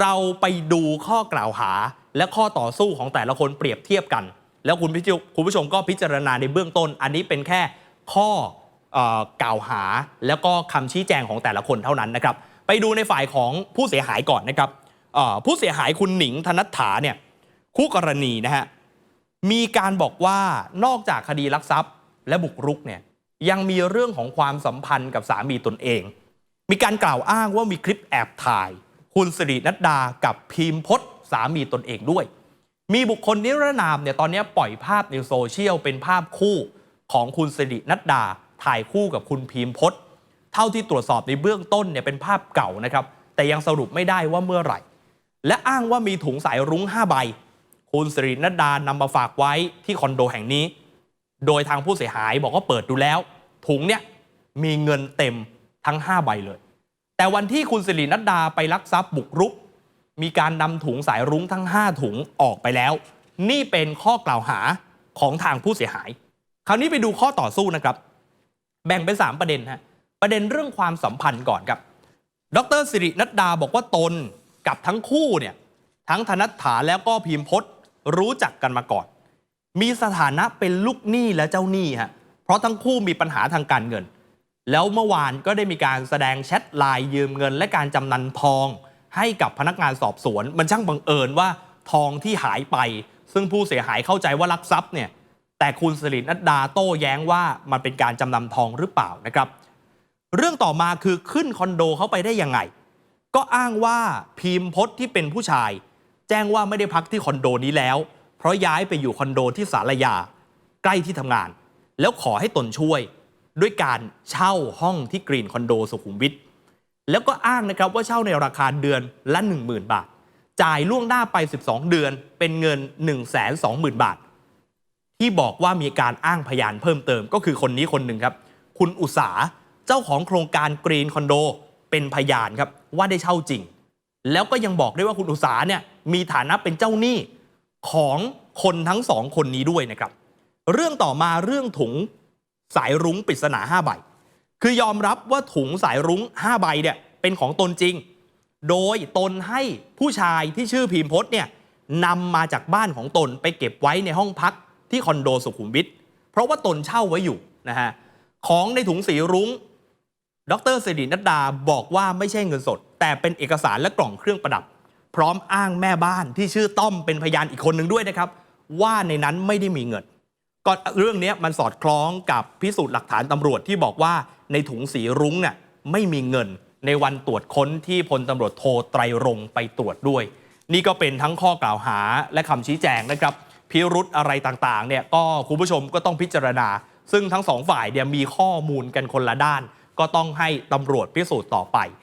เราไปดูข้อกล่าวหาและข้อต่อสู้ของแต่ละคนเปรียบเทียบกัน แล้วคุณผู้ชมคุณผู้ชมก็พิจารณาในเบื้องต้น อันนี้เป็นแค่ข้ออ่อกล่าวหาแล้วก็คำชี้แจงของแต่ละคนเท่านั้นนะครับ ไปดูในฝ่ายของผู้เสียหายก่อนนะครับอ่อผู้เสียหายคุณหนิงธนัฐถาเนี่ยคู่กรณีนะฮะมีการบอกว่านอกจากคดีลักทรัพย์และบุกรุกเนี่ยยังมีเรื่องของความสัมพันธ์กับสามีตนเอง มีการกล่าวอ้างว่ามีคลิปแอบถ่าย คุณสิรินัดดากับพีมพศสามีตนเองด้วย มีบุคคลนิรนามเนี่ยตอนนี้ปล่อยภาพในโซเชียลเป็นภาพคู่ของคุณสิรินัดดาถ่ายคู่กับคุณพีมพศเท่าที่ตรวจสอบในเบื้องต้นเนี่ยเป็นภาพเก่านะครับ แต่ยังสรุปไม่ได้ว่าเมื่อไหร่ และอ้างว่ามีถุงสายรุ้ง 5 ใบ คุณสิรินัดดานำมาฝากไว้ที่คอนโดแห่งนี้ โดยทางผู้เสียหายบอกว่าเปิดดูแล้ว ถุงเนี่ยมีเงินเต็มทั้ง 5 ใบเลย แต่วันที่คุณสิรินัดดาไปลักทรัพย์บุกรุก มีการนำถุงสายรุ้งทั้ง 5 ถุงออกไปแล้ว นี่เป็นข้อกล่าวหาของทางผู้เสียหาย คราวนี้ไปดูข้อต่อสู้นะครับ แบ่งเป็น 3 ประเด็นฮะประเด็นเรื่องความสัมพันธ์ก่อนครับ ดรสิรินัดดาบอกว่าตนกับทั้งคู่เนี่ยทั้งธนัฐถาแล้วก็พิมพ์พศรู้จักกันมาก่อน มีสถานะเป็นลูกหนี้และเจ้าหนี้ฮะเพราะทั้งคู่มีปัญหาทางการเงิน แล้วเมื่อวานก็ได้มีการแสดงแชทไลน์ยืมเงิน และการจำนันทอง ให้กับพนักงานสอบสวน มันช่างบังเอิญว่าทองที่หายไป ซึ่งผู้เสียหายเข้าใจว่าลักทรัพย์เนี่ยแต่คุณสิรินัดดาโต้แย้งว่ามันเป็นการจำนำทองหรือเปล่านะครับ เรื่องต่อมาคือขึ้นคอนโดเขาไปได้ยังไง ก็อ้างว่าพีมพศที่เป็นผู้ชาย แจ้งว่าไม่ได้พักที่คอนโดนี้แล้ว เพราะย้ายไปอยู่คอนโดที่สารยา ใกล้ที่ทำงาน แล้วขอให้ตนช่วย ด้วยการเช่าห้องที่กรีนคอนโดสุขุมวิทแล้วก็อ้างนะครับว่าเช่าในราคาเดือนละ 10,000 บาท จ่ายล่วงหน้าไป 12 เดือนเป็นเงิน 120,000 บาท ที่บอกว่ามีการอ้างพยานเพิ่มเติมก็คือคนนี้คนหนึ่งครับ คุณอุสาเจ้าของโครงการกรีนคอนโดเป็นพยานครับว่าได้เช่าจริง แล้วก็ยังบอกด้วยว่าคุณอุสาเนี่ยมีฐานะเป็นเจ้าหนี้ของคนทั้งสองคนนี้ด้วยนะครับ เรื่องต่อมาเรื่องถุง สายรุ้งปริศนา5ใบ คือยอมรับว่าถุงสายรุ้ง5ใบเนี่ยเป็นของตนจริง โดยตนให้ผู้ชายที่ชื่อพิมพศเนี่ยนำมาจากบ้านของตนไปเก็บไว้ในห้องพักที่คอนโดสุขุมวิท เพราะว่าตนเช่าไว้อยู่นะฮะ ของในถุงสีรุ้ง ดรสิรินัดดาบอกว่าไม่ใช่เงินสด แต่เป็นเอกสารและกล่องเครื่องประดับ พร้อมอ้างแม่บ้านที่ชื่อต้อมเป็นพยานอีกคนหนึ่งด้วยนะครับ ว่าในนั้นไม่ได้มีเงิน ก็เรื่องนี้มันสอดคล้องกับพิสูจน์หลักฐานตำรวจที่บอกว่าในถุงสีรุ้งเนี่ยไม่มีเงินในวันตรวจค้นที่พลตำรวจโทไตรรงไปตรวจด้วย นี่ก็เป็นทั้งข้อกล่าวหาและคำชี้แจงนะครับพิรุธอะไรต่างๆเนี่ยก็คุณผู้ชมก็ต้องพิจารณา ซึ่งทั้งสองฝ่ายเนี่ยมีข้อมูลกันคนละด้าน ก็ต้องให้ตำรวจพิสูจน์ต่อไป